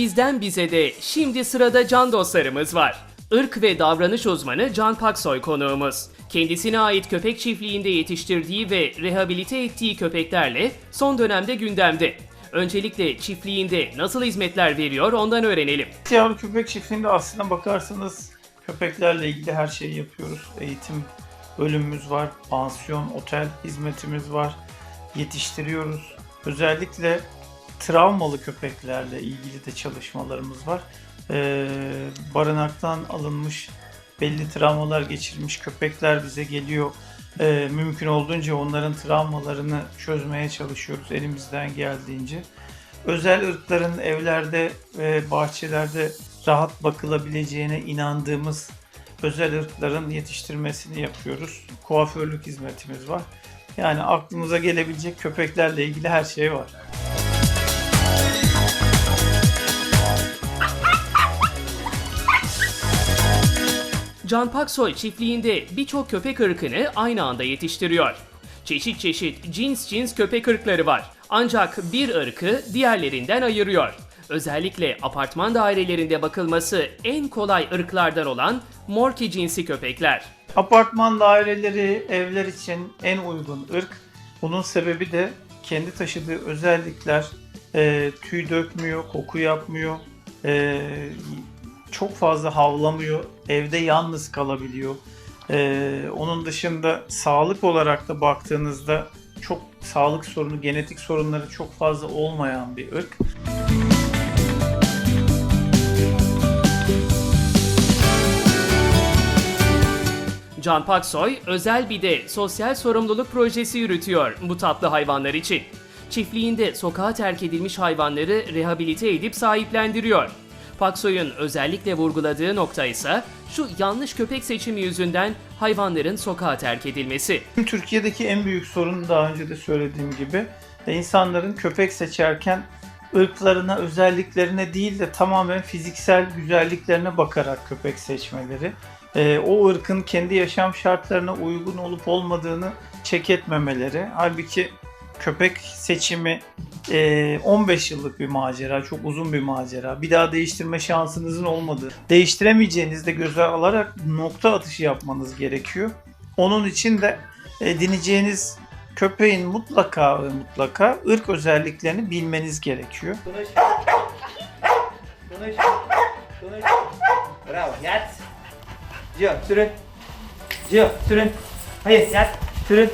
Bizden bize de şimdi sırada can dostlarımız var. Irk ve davranış uzmanı Can Paksoy konuğumuz. Kendisine ait köpek çiftliğinde yetiştirdiği ve rehabilite ettiği köpeklerle son dönemde gündemde. Öncelikle çiftliğinde nasıl hizmetler veriyor ondan öğrenelim. Yavru köpek çiftliğinde aslına bakarsanız köpeklerle ilgili her şeyi yapıyoruz. Eğitim bölümümüz var, pansiyon, otel hizmetimiz var. Yetiştiriyoruz. Özellikle travmalı köpeklerle ilgili de çalışmalarımız var. Ee, barınaktan alınmış belli travmalar geçirmiş köpekler bize geliyor. Ee, mümkün olduğunca onların travmalarını çözmeye çalışıyoruz elimizden geldiğince. Özel ırkların evlerde ve bahçelerde rahat bakılabileceğine inandığımız özel ırkların yetiştirmesini yapıyoruz. Kuaförlük hizmetimiz var. Yani aklınıza gelebilecek köpeklerle ilgili her şey var. Can Paksoy çiftliğinde birçok köpek ırkını aynı anda yetiştiriyor. Çeşit çeşit cins cins köpek ırkları var. Ancak bir ırkı diğerlerinden ayırıyor. Özellikle apartman dairelerinde bakılması en kolay ırklardan olan Morki cinsi köpekler. Apartman daireleri, evler için en uygun ırk. Bunun sebebi de kendi taşıdığı özellikler. e, tüy dökmüyor, koku yapmıyor, e, çok fazla havlamıyor, evde yalnız kalabiliyor. E, onun dışında sağlık olarak da baktığınızda çok sağlık sorunu, genetik sorunları çok fazla olmayan bir ırk. Can Paksoy özel bir de sosyal sorumluluk projesi yürütüyor bu tatlı hayvanlar için. Çiftliğinde sokağa terk edilmiş hayvanları rehabilite edip sahiplendiriyor. Paksoy'un özellikle vurguladığı nokta ise şu yanlış köpek seçimi yüzünden hayvanların sokağa terk edilmesi. Türkiye'deki en büyük sorun daha önce de söylediğim gibi e, insanların köpek seçerken ırklarına, özelliklerine değil de tamamen fiziksel güzelliklerine bakarak köpek seçmeleri. E, o ırkın kendi yaşam şartlarına uygun olup olmadığını çek etmemeleri. Halbuki köpek seçimi 15 yıllık bir macera, çok uzun bir macera. Bir daha değiştirme şansınızın olmadığı, değiştiremeyeceğinizi de göze alarak nokta atışı yapmanız gerekiyor. Onun için de edineceğiniz köpeğin mutlaka mutlaka ırk özelliklerini bilmeniz gerekiyor. Konuş. Konuş. Bravo. Yat. Gio, sürün. Gio, sürün. Hayır, yat. Sürün.